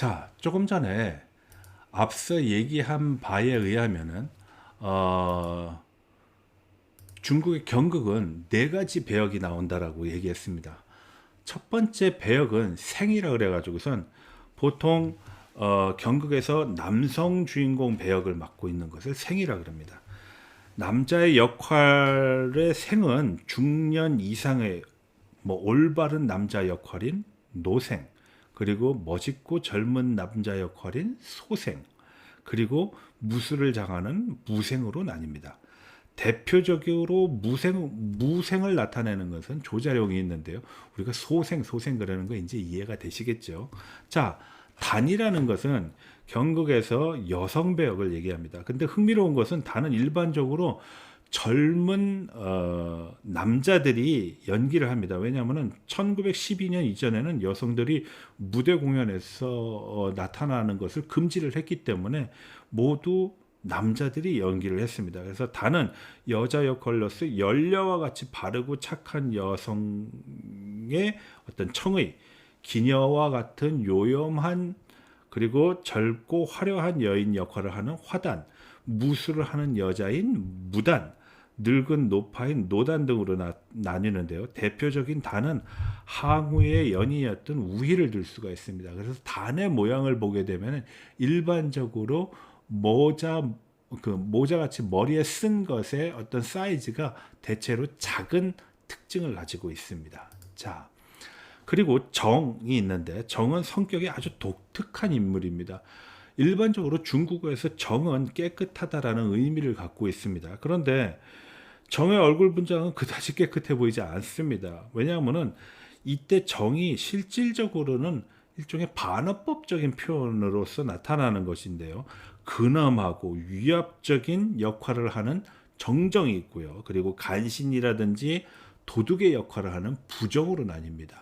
자, 조금 전에 앞서 얘기한 바에 의하면은 어, 중국의 경극은 네 가지 배역이 나온다라고 얘기했습니다. 첫 번째 배역은 생이라 그래가지고선 보통 어, 경극에서 남성 주인공 배역을 맡고 있는 것을 생이라 그럽니다. 남자의 역할의 생은 중년 이상의 뭐 올바른 남자 역할인 노생, 그리고 멋있고 젊은 남자 역할인 소생, 그리고 무술을 장하는 무생으로 나뉩니다. 대표적으로 무생 무생을 나타내는 것은 조자룡이 있는데요. 우리가 소생 소생 그러는 거 이제 이해가 되시겠죠. 자, 단이라는 것은 경극에서 여성 배역을 얘기합니다. 근데 흥미로운 것은 단은 일반적으로 젊은 어, 남자들이 연기를 합니다. 왜냐하면 1912년 이전에는 여성들이 무대 공연에서 어, 나타나는 것을 금지를 했기 때문에 모두 남자들이 연기를 했습니다. 그래서 단은 여자 역할로서 열녀와 같이 바르고 착한 여성의 어떤 청의 기녀와 같은 요염한 그리고 젊고 화려한 여인 역할을 하는 화단, 무술을 하는 여자인 무단, 늙은 노파인 노단 등으로 나, 나뉘는데요. 대표적인 단은 항우의 연이었던 우희를 들 수가 있습니다. 그래서 단의 모양을 보게 되면 일반적으로 모자 그 모자 같이 머리에 쓴 것의 어떤 사이즈가 대체로 작은 특징을 가지고 있습니다. 자, 그리고 정이 있는데 정은 성격이 아주 독특한 인물입니다. 일반적으로 중국어에서 정은 깨끗하다라는 의미를 갖고 있습니다. 그런데 정의 얼굴 분장은 그다지 깨끗해 보이지 않습니다. 왜냐하면은 이때 정이 실질적으로는 일종의 반어법적인 표현으로서 나타나는 것인데요. 근엄하고 위압적인 역할을 하는 정정이 있고요. 그리고 간신이라든지 도둑의 역할을 하는 부정으로 나뉩니다.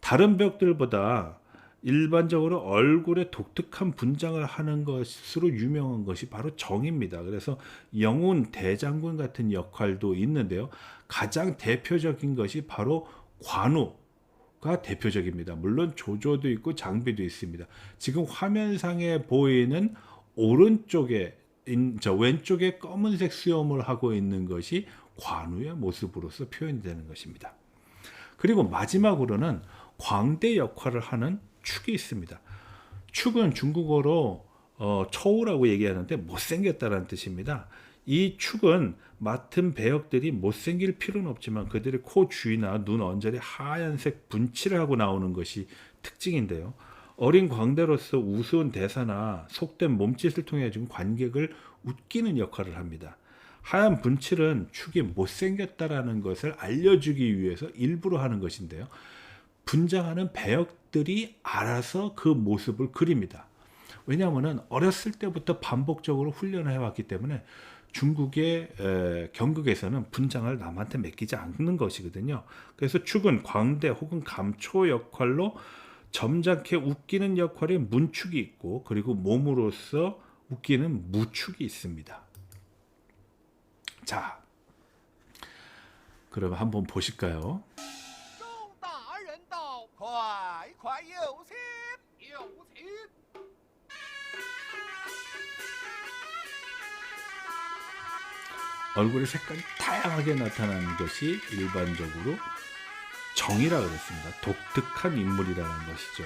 다른 벽들보다 일반적으로 얼굴에 독특한 분장을 하는 것으로 유명한 것이 바로 정입니다. 그래서 영운 대장군 같은 역할도 있는데요. 가장 대표적인 것이 바로 관우 가 대표적입니다. 물론 조조도 있고 장비도 있습니다. 지금 화면상에 보이는 오른쪽에 저 왼쪽에 검은색 수염을 하고 있는 것이 관우의 모습으로서 표현이 되는 것입니다. 그리고 마지막으로는 광대 역할을 하는 축이 있습니다. 축은 중국어로 어, 초우라고 얘기하는데 못생겼다는 뜻입니다. 이 축은 맡은 배역들이 못생길 필요는 없지만 그들의 코 주위나 눈 언저리 하얀색 분칠을 하고 나오는 것이 특징인데요. 어린 광대로서 우스운 대사나 속된 몸짓을 통해 좀 관객을 웃기는 역할을 합니다. 하얀 분칠은 축이 못생겼다라는 것을 알려주기 위해서 일부러 하는 것인데요. 분장하는 배역 들이 알아서 그 모습을 그립니다. 왜냐하면 어렸을 때부터 반복적으로 훈련을 해왔기 때문에 중국의 에, 경극에서는 분장을 남한테 맡기지 않는 것이거든요. 그래서 축은 광대 혹은 감초 역할로 점잖게 웃기는 역할의 문축이 있고 그리고 몸으로서 웃기는 무축이 있습니다. 자, 그럼 한번 보실까요? 周大人到，快快有请，有请。 얼굴의 색깔이 다양하게 나타나는 것이 일반적으로 정이라 그랬습니다. 독특한 인물이라는 것이죠.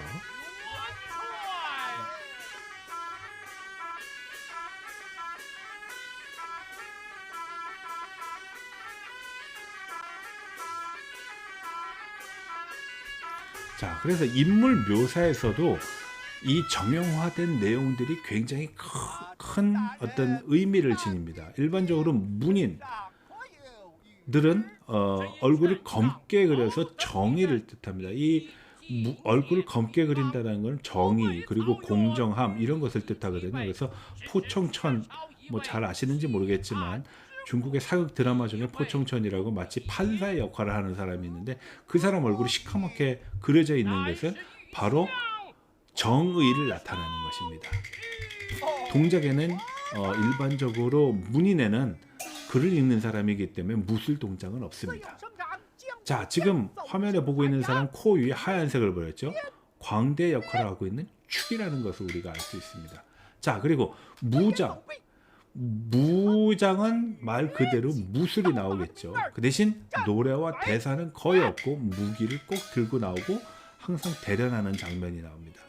자, 그래서 인물 묘사에서도 이 정형화된 내용들이 굉장히 큰 어떤 의미를 지닙니다. 일반적으로 문인들은 어, 얼굴을 검게 그려서 정의를 뜻합니다. 이 무, 얼굴을 검게 그린다는 건 정의 그리고 공정함 이런 것을 뜻하거든요. 그래서 포청천 뭐 잘 아시는지 모르겠지만 중국의 사극 드라마 중에 포청천이라고 마치 판사의 역할을 하는 사람이 있는데 그 사람 얼굴이 시커멓게 그려져 있는 것은 바로 정의를 나타내는 것입니다. 동작에는 어, 일반적으로 문인에는 글을 읽는 사람이기 때문에 무술 동작은 없습니다. 자, 지금 화면에 보고 있는 사람 코 위에 하얀색을 보였죠? 광대 역할을 하고 있는 축이라는 것을 우리가 알 수 있습니다. 자, 그리고 무장, 무장은 말 그대로 무술이 나오겠죠. 그 대신 노래와 대사는 거의 없고 무기를 꼭 들고 나오고 항상 대련하는 장면이 나옵니다.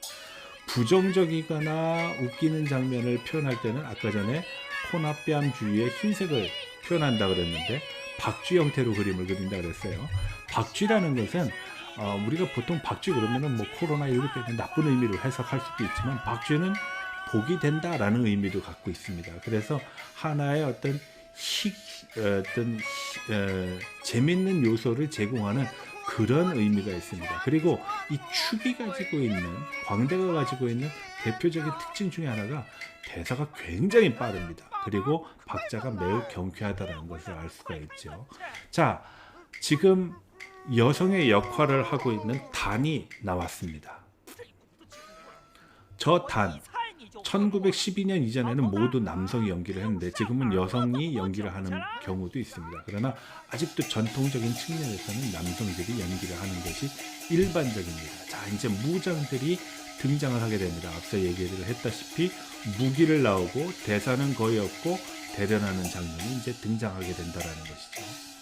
부정적이거나 웃기는 장면을 표현할 때는 아까 전에 코나 뺨 주위에 흰색을 표현한다 그랬는데 박쥐 형태로 그림을 그린다 그랬어요. 박쥐라는 것은 어, 우리가 보통 박쥐 그러면은 뭐 코로나 19 때문에 나쁜 의미로 해석할 수도 있지만 박쥐는 복이 된다라는 의미도 갖고 있습니다. 그래서 하나의 어떤 희, 어떤 희- 어, 재밌는 요소를 제공하는 그런 의미가 있습니다. 그리고 이 축이 가지고 있는 광대가 가지고 있는 대표적인 특징 중에 하나가 대사가 굉장히 빠릅니다. 그리고 박자가 매우 경쾌하다는 것을 알 수가 있죠. 자, 지금 여성의 역할을 하고 있는 단이 나왔습니다. 저 단, 1912년 이전에는 모두 남성이 연기를 했는데 지금은 여성이 연기를 하는 경우도 있습니다. 그러나 아직도 전통적인 측면에서는 남성들이 연기를 하는 것이 일반적입니다. 자, 이제 무장들이 등장을 하게 됩니다. 앞서 얘기를 했다시피 무기를 나오고 대사는 거의 없고 대련하는 장면이 이제 등장하게 된다라는 것이죠.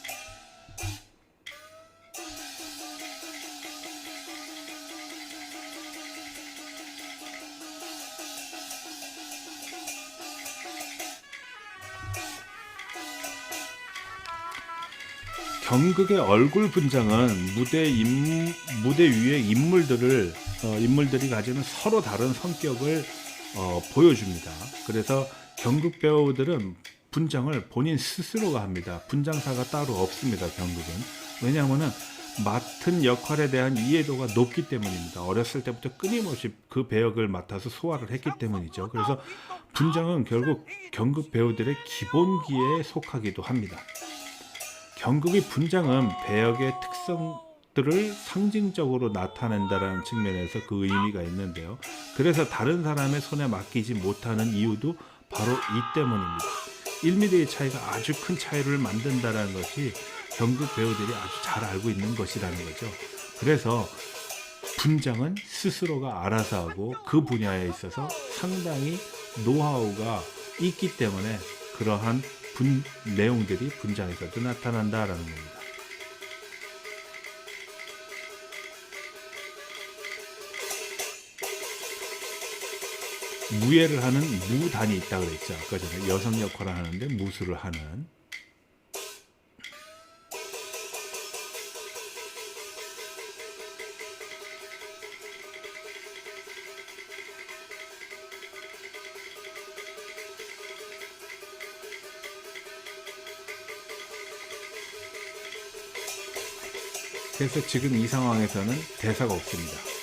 경극의 얼굴 분장은 무대 임, 무대 위의 인물들을 어, 인물들이 가지는 서로 다른 성격을 어, 보여줍니다. 그래서 경극 배우들은 분장을 본인 스스로가 합니다. 분장사가 따로 없습니다. 경극은 왜냐하면은 맡은 역할에 대한 이해도가 높기 때문입니다. 어렸을 때부터 끊임없이 그 배역을 맡아서 소화를 했기 때문이죠. 그래서 분장은 결국 경극 배우들의 기본기에 속하기도 합니다. 경극의 분장은 배역의 특성들을 상징적으로 나타낸다라는 측면에서 그 의미가 있는데요. 그래서 다른 사람의 손에 맡기지 못하는 이유도 바로 이 때문입니다. 1mm의 차이가 아주 큰 차이를 만든다라는 것이 경극 배우들이 아주 잘 알고 있는 것이라는 거죠. 그래서 분장은 스스로가 알아서 하고 그 분야에 있어서 상당히 노하우가 있기 때문에 그러한 분, 내용들이 분장에서도 나타난다라는 겁니다. 무예를 하는 무단이 있다 그랬죠. 아까 전에 여성 역할을 하는데 무술을 하는 그래서 지금 이 상황에서는 대사가 없습니다.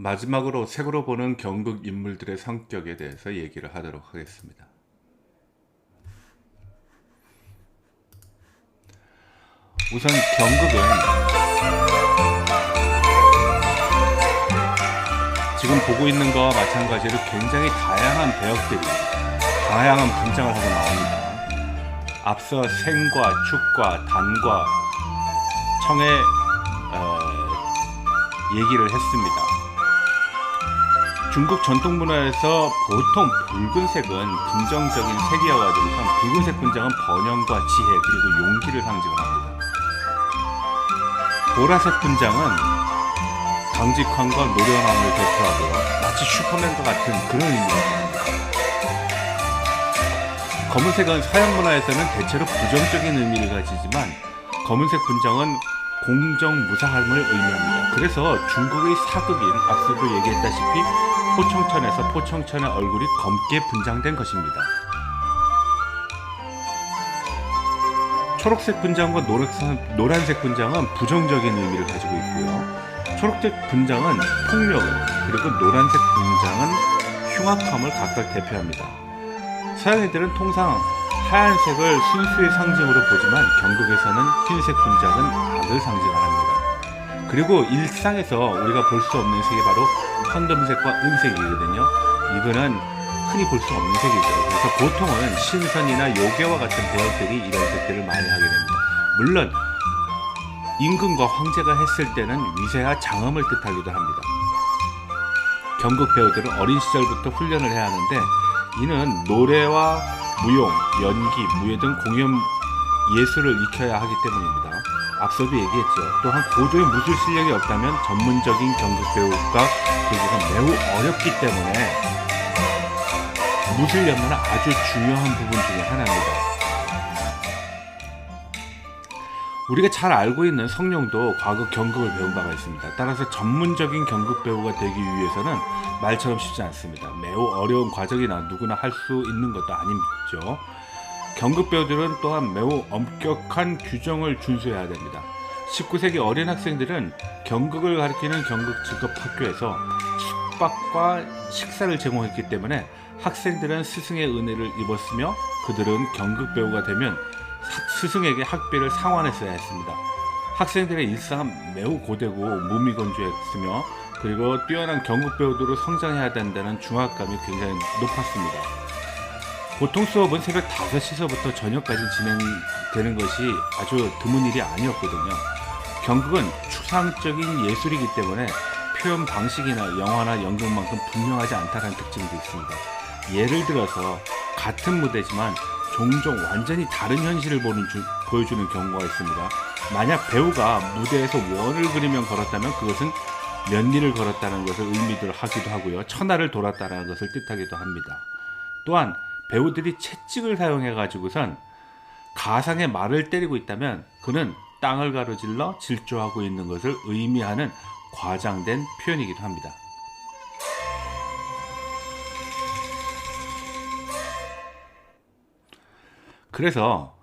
마지막으로 색으로 보는 경극 인물들의 성격에 대해서 얘기를 하도록 하겠습니다. 우선 경극은 지금 보고 있는 거와 마찬가지로 굉장히 다양한 배역들이 다양한 분장을 하고 나옵니다. 앞서 생과 축과 단과 청의 어, 얘기를 했습니다. 중국 전통 문화에서 보통 붉은색은 긍정적인 색이어가지고 붉은색 분장은 번영과 지혜 그리고 용기를 상징을 합니다. 보라색 분장은 강직함과 노련함을 대표하고요. 마치 슈퍼맨과 같은 그런 의미가 있습니다. 검은색은 서양 문화에서는 대체로 부정적인 의미를 가지지만 검은색 분장은 공정 무사함을 의미합니다. 그래서 중국의 사극인 앞서도 얘기했다시피 포청천에서 포청천의 얼굴이 검게 분장된 것입니다. 초록색 분장과 노란색, 노란색 분장은 부정적인 의미를 가지고 있고요. 초록색 분장은 폭력을 그리고 노란색 분장은 흉악함을 각각 대표합니다. 서양 애들은 통상 하얀색을 순수의 상징으로 보지만 경극에서는 흰색 분장은 악을 상징합니다. 그리고 일상에서 우리가 볼 수 없는 색이 바로 황금색과 은색이거든요. 이거는 흔히 볼 수 없는 색이죠. 그래서 보통은 신선이나 요괴와 같은 배역들이 이런 색들을 많이 하게 됩니다. 물론 임금과 황제가 했을 때는 위세와 장엄을 뜻하기도 합니다. 경극 배우들은 어린 시절부터 훈련을 해야 하는데 이는 노래와 무용, 연기, 무예 등 공연 예술을 익혀야 하기 때문입니다. 앞서도 얘기했죠. 또한 고도의 무술 실력이 없다면 전문적인 경극 배우가 되기가 매우 어렵기 때문에 무술 연마는 아주 중요한 부분 중에 하나입니다. 우리가 잘 알고 있는 성룡도 과거 경극을 배운 바가 있습니다. 따라서 전문적인 경극 배우가 되기 위해서는 말처럼 쉽지 않습니다. 매우 어려운 과정이나 누구나 할 수 있는 것도 아니죠. 경극 배우들은 또한 매우 엄격한 규정을 준수해야 됩니다. 19세기 어린 학생들은 경극을 가리키는 경극 직업 학교에서 숙박과 식사를 제공했기 때문에 학생들은 스승의 은혜를 입었으며 그들은 경극 배우가 되면 스승에게 학비를 상환했어야 했습니다. 학생들의 일상은 매우 고되고 무미건조했으며 그리고 뛰어난 경극 배우들로 성장해야 된다는 중압감이 굉장히 높았습니다. 보통 수업은 새벽 5시서부터 저녁까지 진행되는 것이 아주 드문 일이 아니었거든요. 경극은 추상적인 예술이기 때문에 표현 방식이나 영화나 연극만큼 분명하지 않다는 특징도 있습니다. 예를 들어서 같은 무대지만 종종 완전히 다른 현실을 보는 주- 보여주는 경우가 있습니다. 만약 배우가 무대에서 원을 그리면 걸었다면 그것은 면리를 걸었다는 것을 의미를 하기도 하고요. 천하를 돌았다는 것을 뜻하기도 합니다. 또한 배우들이 채찍을 사용해 가지고선 가상의 말을 때리고 있다면 그는 땅을 가로질러 질주하고 있는 것을 의미하는 과장된 표현이기도 합니다. 그래서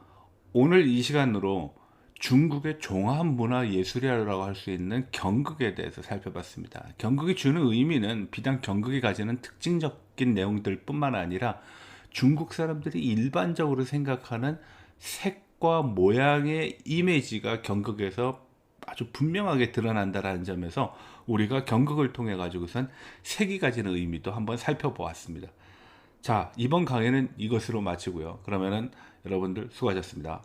오늘 이 시간으로 중국의 종합 문화 예술이라고 할 수 있는 경극에 대해서 살펴봤습니다. 경극이 주는 의미는 비단 경극이 가지는 특징적인 내용들 뿐만 아니라 중국 사람들이 일반적으로 생각하는 색과 모양의 이미지가 경극에서 아주 분명하게 드러난다라는 점에서 우리가 경극을 통해 가지고선 색이 가지는 의미도 한번 살펴보았습니다. 자, 이번 강의는 이것으로 마치고요. 그러면은 여러분들 수고하셨습니다.